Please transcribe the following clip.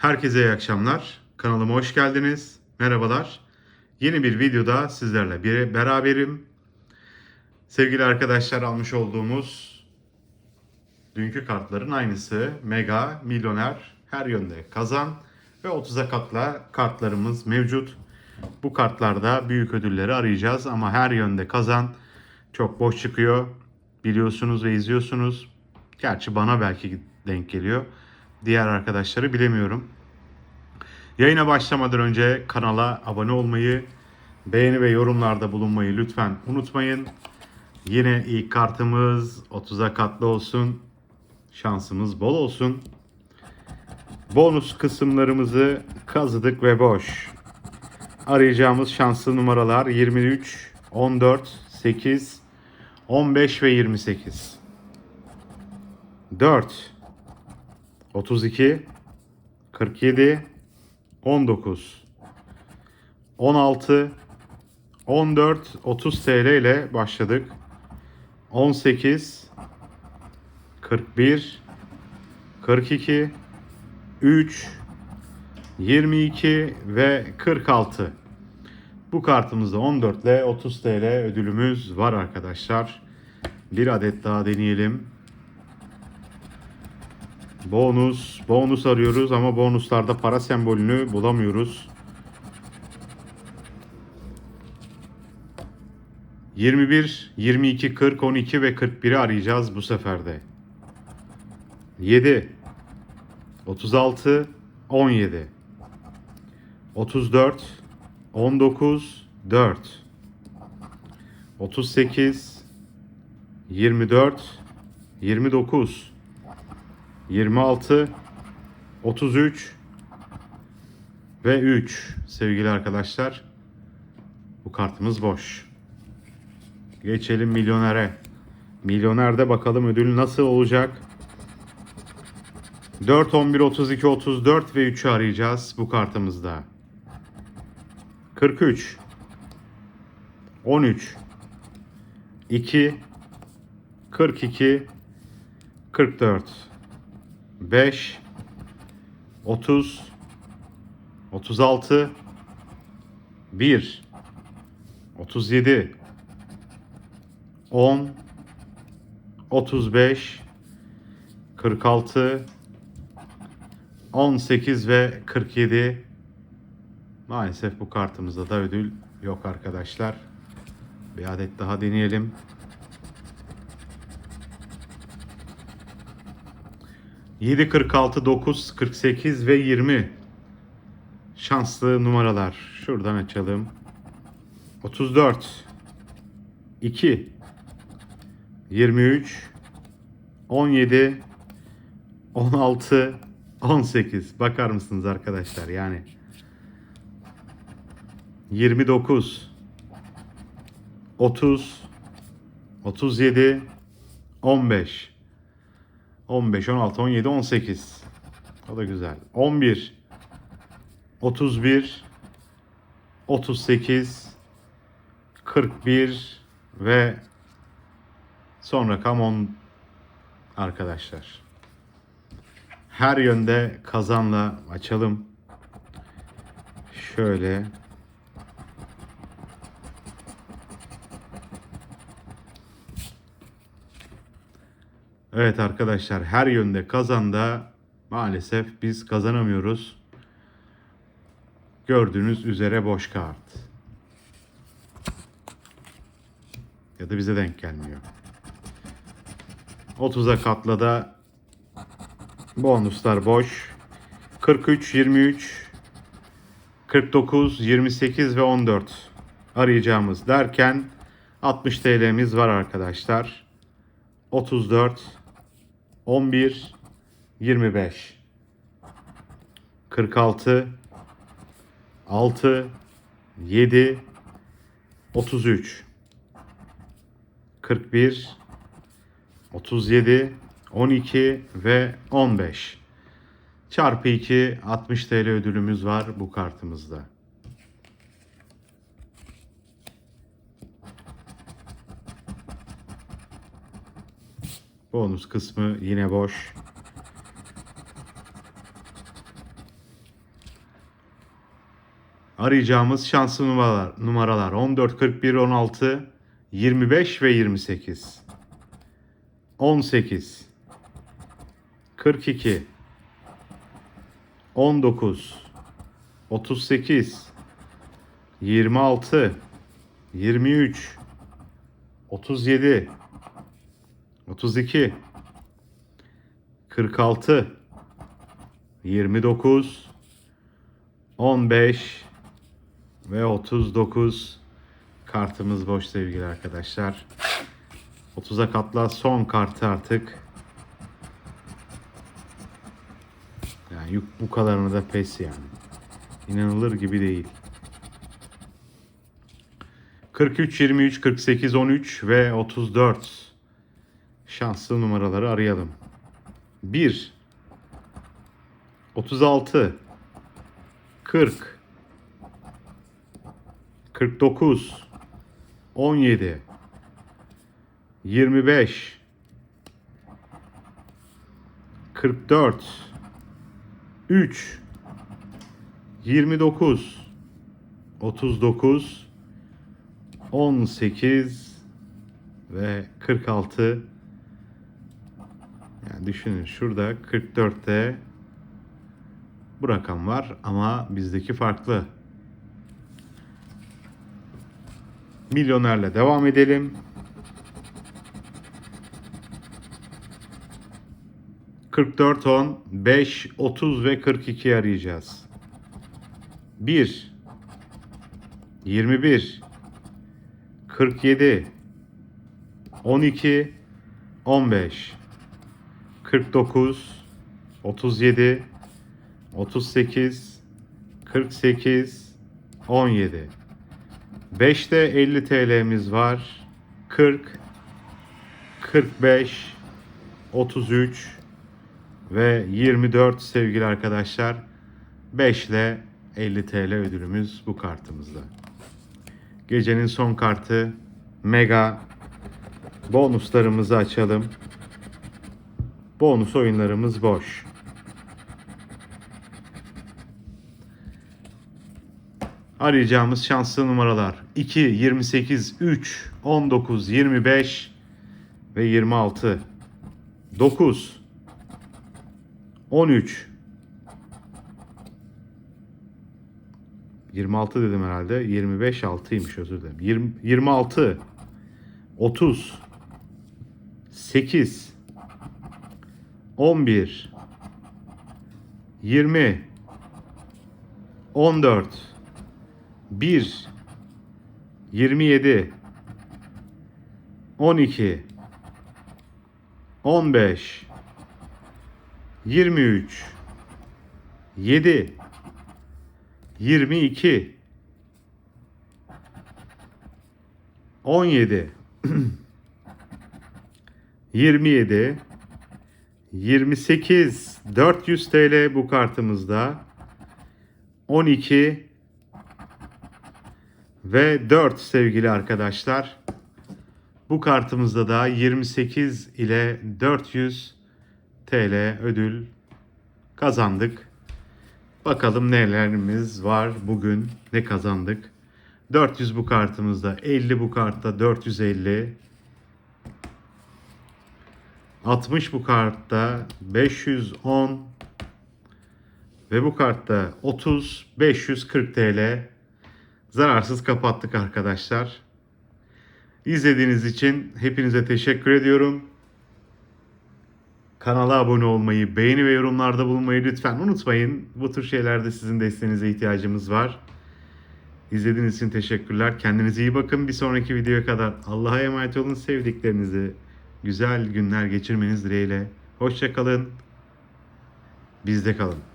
Herkese iyi akşamlar. Kanalıma hoş geldiniz. Merhabalar. Yeni bir videoda sizlerle bir beraberim. Sevgili arkadaşlar almış olduğumuz dünkü kartların aynısı. Mega, milyoner, her yönde kazan ve 30'a katla kartlarımız mevcut. Bu kartlarda büyük ödülleri arayacağız ama her yönde kazan çok boş çıkıyor. Biliyorsunuz ve izliyorsunuz. Gerçi bana belki denk geliyor. Diğer arkadaşları bilemiyorum. Yayına başlamadan önce kanala abone olmayı, beğeni ve yorumlarda bulunmayı lütfen unutmayın. Yine ilk kartımız 30'a katlı olsun. Şansımız bol olsun. Bonus kısımlarımızı kazıdık ve boş. Arayacağımız şanslı numaralar 23, 14, 8, 15 ve 28. 4, 32, 47, 19, 16, 14, 30 TL ile başladık. 18, 41, 42, 3, 22 ve 46. Bu kartımızda 14 ile 30 TL ödülümüz var arkadaşlar. Bir adet daha deneyelim. Bonus, bonus arıyoruz ama bonuslarda para sembolünü bulamıyoruz. 21, 22, 40, 12 ve 41'i arayacağız bu seferde. 7, 36, 17, 34, 19, 4, 38, 24, 29, 26, 33 ve 3 sevgili arkadaşlar. Bu kartımız boş. Geçelim milyonere. Milyonerde bakalım ödül nasıl olacak? 4, 11, 32, 34 ve 3'ü arayacağız bu kartımızda. 43 13 2 42 44 5 30 36 1 37 10 35 46 18 ve 47 Maalesef bu kartımızda da ödül yok arkadaşlar. Bir adet daha deneyelim. Yedi, 46, 9, 48 ve 20 şanslı numaralar. Şuradan açalım. 34 2 23 17 16 18 bakar mısınız arkadaşlar? Yani 29 30 37 15 15 16 17 18 o da güzel 11 31 38 41 ve son rakam 10 arkadaşlar. Her yönde kazanla açalım. Şöyle Evet arkadaşlar her yönde kazanda maalesef biz kazanamıyoruz. Gördüğünüz üzere boş kart. Ya da bize denk gelmiyor. 30'a katla da bonuslar boş. 43, 23, 49, 28 ve 14 arayacağımız derken 60 TL'miz var arkadaşlar. 34 11 25 46 6 7 33 41 37 12 ve 15 çarpı 2 60 TL ödülümüz var bu kartımızda. Bonus kısmı yine boş. Arayacağımız şanslı numaralar, numaralar 14, 41, 16, 25 ve 28. 18 42 19 38 26 23 37 32 46 29 15 ve 39 kartımız boş sevgili arkadaşlar. 30'a katla son kartı artık. Yani yük bu kadarını da pes yani. İnanılır gibi değil. 43, 23, 48, 13 ve 34 şanslı numaraları arayalım. 1 36 40 49 17 25 44 3 29 39 18 ve 46 yani düşünün şurada 44'te bu rakam var ama bizdeki farklı. Milyonerle devam edelim. 44, 10, 5, 30 ve 42 arayacağız. 1 21 47 12 15 49 37 38 48 17 5'te 50 TL'miz var. 40 45 33 ve 24 sevgili arkadaşlar. 5 ile 50 TL ödülümüz bu kartımızda. Gecenin son kartı Mega. Bonuslarımızı açalım. Bonus oyunlarımız boş. Arayacağımız şanslı numaralar 2, 28, 3, 19, 25 ve 26. 9 13 26 dedim herhalde. 25 6'ymış özür dilerim. 20, 26 30 8 11 20 14 1 27 12 15 23 7 22 17 27 28 400 TL bu kartımızda 12 ve 4 sevgili arkadaşlar. Bu kartımızda da 28 ile 400 TL ödül kazandık. Bakalım nelerimiz var bugün ne kazandık. 400 bu kartımızda 50 bu kartta 450 60 bu kartta 510 ve bu kartta 30 540 TL zararsız kapattık arkadaşlar. İzlediğiniz için hepinize teşekkür ediyorum. Kanala abone olmayı, beğeni ve yorumlarda bulunmayı lütfen unutmayın. Bu tür şeylerde sizin desteğinize ihtiyacımız var. İzlediğiniz için teşekkürler. Kendinize iyi bakın. Bir sonraki videoya kadar Allah'a emanet olun. Sevdiklerinizi güzel günler geçirmeniz dileğiyle. Hoşçakalın. Bizde kalın.